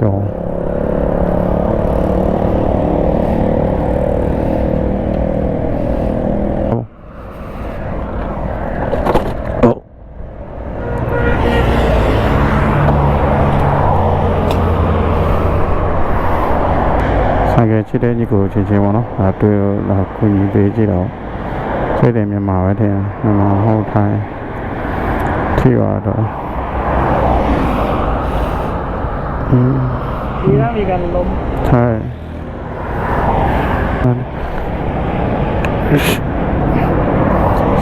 ကြောင်းဟုတ်ဟုတ်ဆိုင်ကယ်ချစ်တဲ့ညီကိုချင်းချင်းပေါ့နော်အဲတွေ့တော့ကုညီပေးကြည့်တော့စိတ်တယ်မြန်မာပဲထင်မြန်မာဟုတ်ထိုင်းထိပါတော့อื ม ดีนะมีการล้ม ใช่นั่น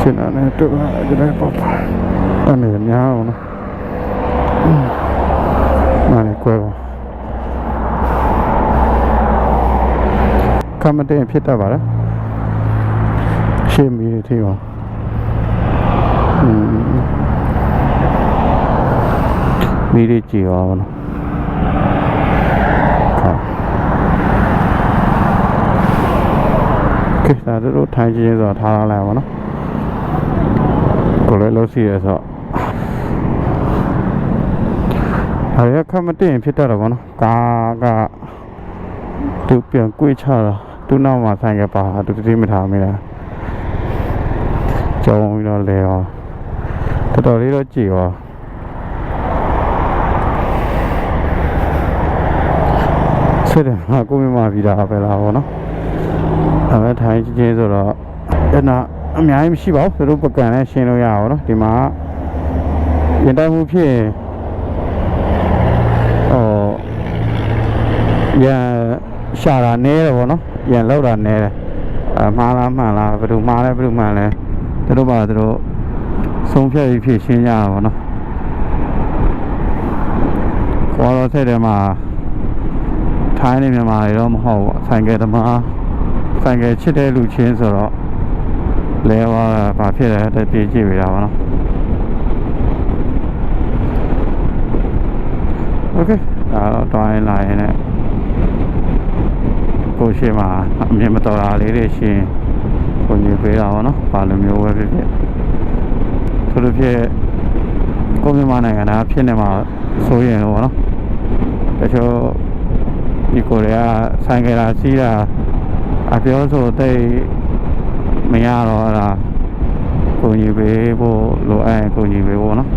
สิ่งนั้นตัวจะได้ปลอดภัยอันนี้ยาวนะอืมมาเลยกล้วยก่อน ကမ္မတင်ဖြစ်တတ်ပါလားရှင်းပြီးသေးပါอืมမိရကြည့်ပါဘောနော် ဒါတို့ထိုင်ချင်းဆိုထားလာလိုက်ပါနော်ကိုလည်းလို့စီရဆိုဟာရကမ္မတင်ဖြစ်တတ်တော့ဘောနော်ကာကသူပြန်ကွေးချတာသူ့နောက်မှာဆိုင်ကပါသူတတိမထားမိလားကြောင်းပြီးတော့လဲရောတော်တော်လေးတော့ကြည်ရောဆက်တယ်ငါကိုမမပြီးတာပဲလားဗောနော် အဲမဲ့ထိုင်းချင်းဆိုတော့အဲ့နာအများကြီးမရှိပါဘူးသူတို့ပကံနဲ့ရှင်းလို့ရအောင်နော်ဒီမှာရင်တိုက်မှုဖြစ်ရင်ဟောရန်ရှာတာနဲတယ်ဗောနော်ရန်လောက်တာနဲတယ်အမှားလားမှန်လားဘယ်သူမှားလဲဘယ်သူမှန်လဲသူတို့ပါသူတို့ဆုံးဖြတ်ပြီးဖြစ်ရှင်းကြတာဗောနော်ခေါ်တော့ဆက်တယ်မှာထိုင်းနေမြန်မာတွေတော့မဟုတ်ဘူးဆိုင်ကယ်သမား ဆိုင်ကယ်ချစ်တဲ့လူချင်းဆိုတော့လဲသွားတာဘာဖြစ်လဲတက်ပြေးကြည့်ပြတာဗောနော်โอเคဒါတော့တွိုင်းလာရင်လည်း ကိုရှိမှာအမြင်မတော်တာလေးတွေရှင်ကိုညပေးတာပေါ့နော်ဘာလိုမျိုးပဲဖြစ်ဖြစ်သူတို့ဖြစ်ကိုမြန်မာနိုင်ငံသားဖြစ်နေမှာဆိုရင်တော့ပေါ့နော်တချို့ဒီကိုရီးယားဆိုင်ကလာစီးတာ အပြောဆိုတိတ်မရတော့အဲ့ဒါကိုကြီးပေးဖို့လိုအပ်ကိုကြီးပေးဖို့နော်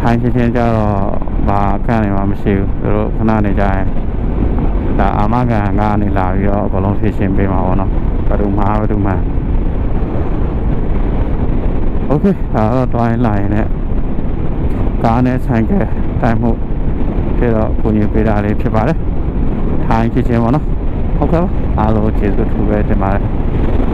ထိုင်းချင်းချင်းကြတော့ဘာခန့်နေမှာမရှိဘူးသူတို့ခဏနေကြရင်ဒါအာမခံကနေလာပြီးတော့အကုန်လုံးဖြည့်ရှင်ပေးမှာပေါ့နော်ဘယ်သူမှဘယ်သူမှ Okay ဒါတော့တွိုင်းလာရင်လည်းကားနဲ့ဆိုင်ကယ်တိုင်မှုပြီးတော့ကိုကြီးပေးတာလေးဖြစ်ပါတယ်ထိုင်းချင်းချင်းပေါ့နော် ဟုတ်ကဲ့ပါအားလုံးကျေးဇူးထူးပဲတင်ပါတယ်